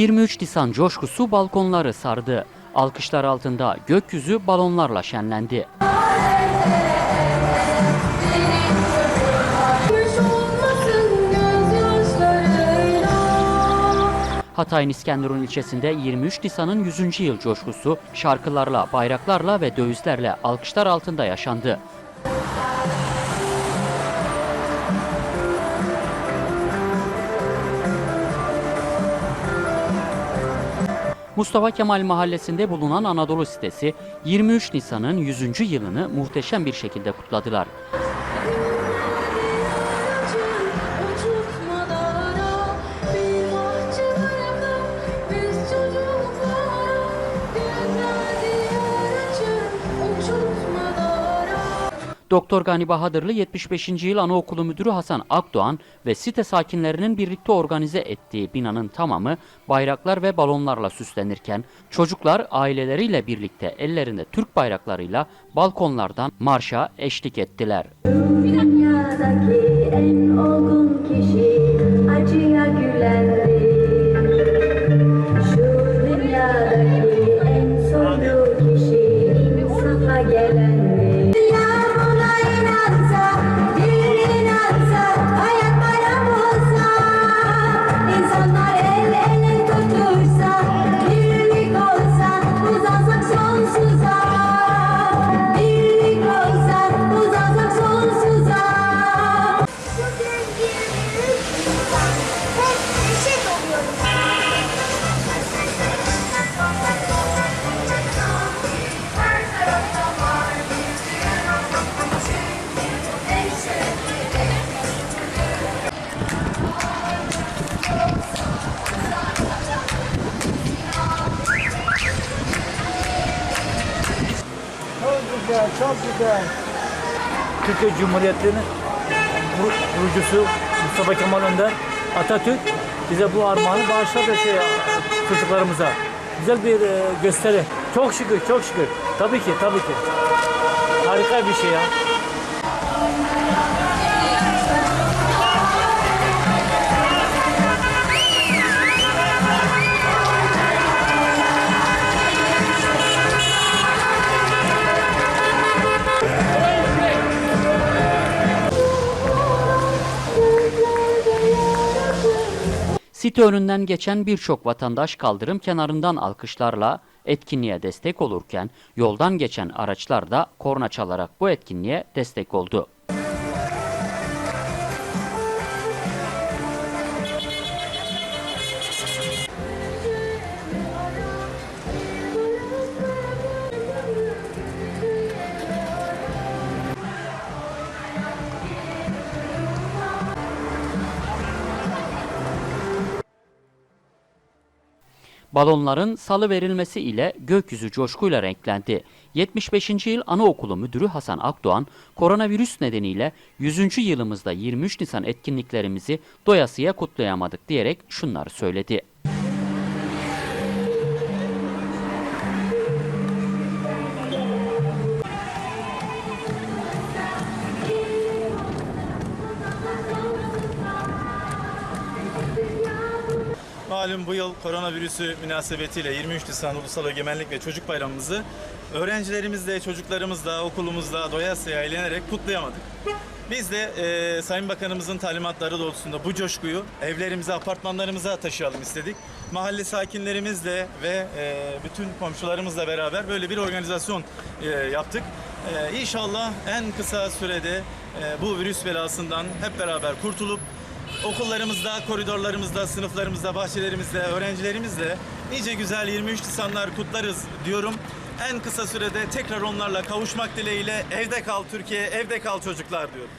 23 Nisan coşkusu balkonları sardı. Alkışlar altında gökyüzü balonlarla şenlendi. Hatay'ın İskenderun ilçesinde 23 Nisan'ın 100. yıl coşkusu şarkılarla, bayraklarla ve dövizlerle alkışlar altında yaşandı. Mustafa Kemal Mahallesi'nde bulunan Anadolu sitesi 23 Nisan'ın 100. yılını muhteşem bir şekilde kutladılar. Doktor Gani Bahadırlı 75. yıl anaokulu müdürü Hasan Akdoğan ve site sakinlerinin birlikte organize ettiği binanın tamamı bayraklar ve balonlarla süslenirken çocuklar aileleriyle birlikte ellerinde Türk bayraklarıyla balkonlardan marşa eşlik ettiler. Dünyadaki en olgun güzel, çok güzel. Türkiye Cumhuriyeti'nin kur- kurucusu Mustafa Kemal Önder, Atatürk bize bu armağanı bağışladı şey, çocuklarımıza. Güzel bir e, gösteri. Çok şükür, çok şükür. Tabii ki, tabii ki. Harika bir şey ya. Site önünden geçen birçok vatandaş kaldırım kenarından alkışlarla etkinliğe destek olurken yoldan geçen araçlar da korna çalarak bu etkinliğe destek oldu. Balonların salı verilmesi ile gökyüzü coşkuyla renklendi. 75. yıl anaokulu müdürü Hasan Akdoğan, koronavirüs nedeniyle 100. yılımızda 23 Nisan etkinliklerimizi doyasıya kutlayamadık diyerek şunları söyledi. Malum bu yıl koronavirüsü münasebetiyle 23 Nisan Ulusal Egemenlik ve Çocuk Bayramımızı öğrencilerimizle, çocuklarımızla, okulumuzda doyasıya eğlenerek kutlayamadık. Biz de e, Sayın Bakanımızın talimatları doğrultusunda bu coşkuyu evlerimize, apartmanlarımıza taşıyalım istedik. Mahalle sakinlerimizle ve e, bütün komşularımızla beraber böyle bir organizasyon e, yaptık. E, inşallah en kısa sürede e, bu virüs belasından hep beraber kurtulup Okullarımızda, koridorlarımızda, sınıflarımızda, bahçelerimizde, öğrencilerimizle nice güzel 23 Nisanlar kutlarız diyorum. En kısa sürede tekrar onlarla kavuşmak dileğiyle evde kal Türkiye, evde kal çocuklar diyorum.